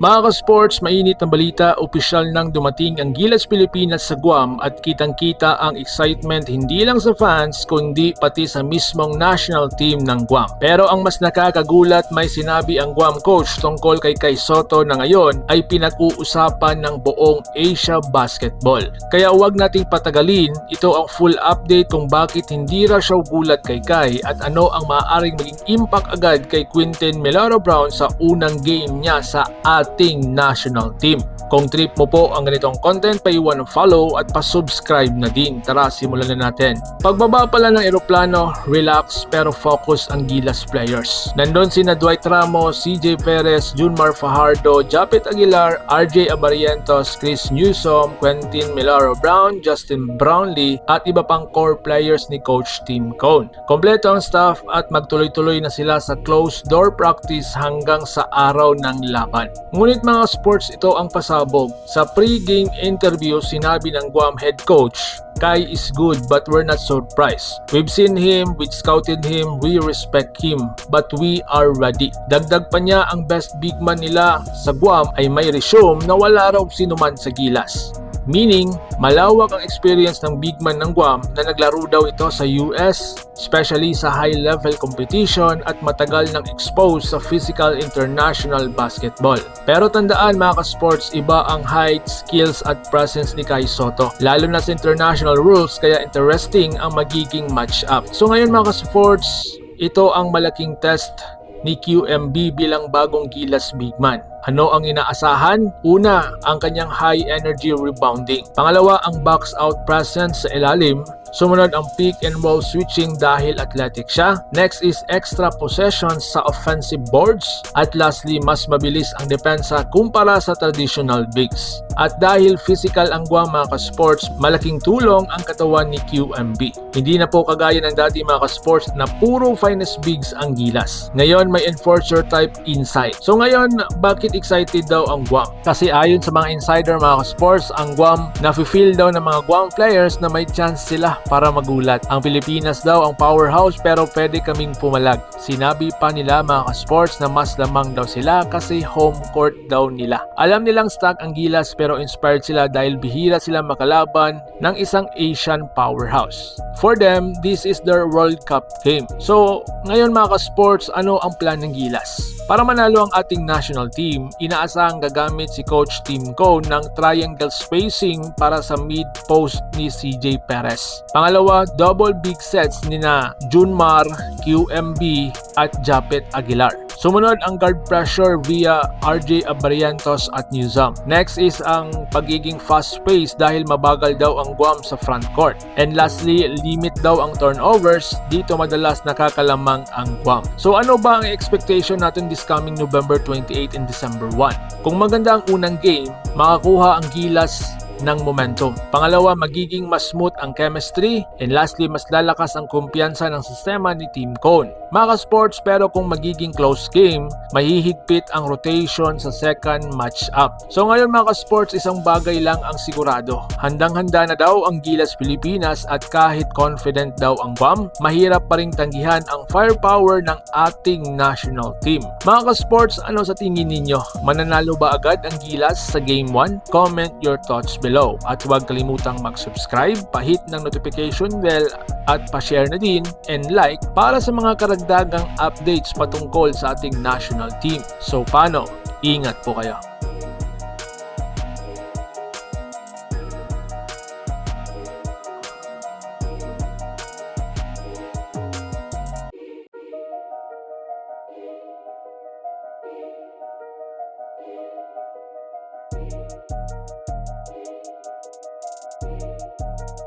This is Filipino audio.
Mga ka-sports, mainit na balita, opisyal nang dumating ang Gilas Pilipinas sa Guam at kitang-kita ang excitement hindi lang sa fans kundi pati sa mismong national team ng Guam. Pero ang mas nakakagulat may sinabi ang Guam coach tungkol kay Kai Soto na ngayon ay pinag-uusapan ng buong Asia Basketball. Kaya huwag nating patagalin, ito ang full update kung bakit hindi raw siya gulat kay Kai at ano ang maaaring maging impact agad kay Quinton Meloro Brown sa unang game niya sa ating national team. Kung trip mo po ang ganitong content, paiwan ng follow at pa-subscribe na din. Tara, simulan na natin. Pagbaba pala ng eroplano, relax pero focus ang Gilas players. Nandun sina Dwight Ramos, CJ Perez, Junmar Fajardo, Japet Aguilar, RJ Abarientos, Chris Newsom, Quentin Milaro Brown, Justin Brownlee at iba pang core players ni Coach Tim Cone. Kompleto ang staff at magtuloy-tuloy na sila sa closed door practice hanggang sa araw ng laban. Ngunit mga sports ito ang pasabog. Sa pre-game interview, sinabi ng Guam head coach, Kai is good but we're not surprised. We've seen him, we've scouted him, we respect him, but we are ready. Dagdag pa niya ang best big man nila sa Guam ay may resume na wala raw sinuman sa Gilas. Meaning, malawak ang experience ng big man ng Guam na naglaro daw ito sa US, especially sa high-level competition at matagal nang exposed sa physical international basketball. Pero tandaan mga ka-sports, iba ang height, skills at presence ni Kai Soto. Lalo na sa international rules, kaya interesting ang magiging match-up. So ngayon mga ka-sports, ito ang malaking test ni QMB bilang bagong Gilas big man. Ano ang inaasahan? Una, ang kanyang high energy rebounding. Pangalawa, ang box out presence sa ilalim. Sumunod ang pick and roll switching dahil athletic siya. Next is extra possessions sa offensive boards. At lastly, mas mabilis ang depensa kumpara sa traditional bigs. At dahil physical ang Guam mga ka-sports, malaking tulong ang katawan ni QMB. Hindi na po kagaya ng dati mga ka-sports na puro finest bigs ang gilas. Ngayon may enforcer type inside. So ngayon, bakit excited daw ang Guam? Kasi ayon sa mga insider mga ka-sports, ang Guam nafe-feel daw ng mga Guam players na may chance sila para magulat. Ang Pilipinas daw ang powerhouse pero pwede kaming pumalag. Sinabi pa nila mga ka-sports na mas lamang daw sila kasi home court daw nila. Alam nilang stuck ang gilas pero inspired sila dahil bihira sila makalaban ng isang Asian powerhouse. For them, this is their World Cup game. So, ngayon mga ka-sports, ano ang plan ng Gilas? Para manalo ang ating national team, inaasahang gagamit si Coach Tim Cone ng triangle spacing para sa mid-post ni CJ Perez. Pangalawa, double big sets ni na Junmar, QMB at Japet Aguilar. Sumunod ang guard pressure via RJ Abarientos at Newsom. Next is ang pagiging fast pace dahil mabagal daw ang Guam sa front court. And lastly, limit daw ang turnovers. Dito madalas nakakalamang ang Guam. So ano ba ang expectation natin this coming November 28 and December 1? Kung maganda ang unang game, makakuha ang Gilas ng momentum. Pangalawa, magiging mas smooth ang chemistry. And lastly, mas lalakas ang kumpiyansa ng sistema ni Team Cone. Mga sports pero kung magiging close game, mahihigpit ang rotation sa second match-up. So ngayon mga sports isang bagay lang ang sigurado. Handang-handa na daw ang Gilas Pilipinas at kahit confident daw ang Guam, mahirap pa ring tanggihan ang firepower ng ating national team. Mga sports ano sa tingin ninyo? Mananalo ba agad ang Gilas sa Game 1? Comment your thoughts below. At huwag kalimutang mag-subscribe, pahit ng notification bell at pa-share na din and like para sa mga karagdagang updates patungkol sa ating national team. So paano? Ingat po kayo.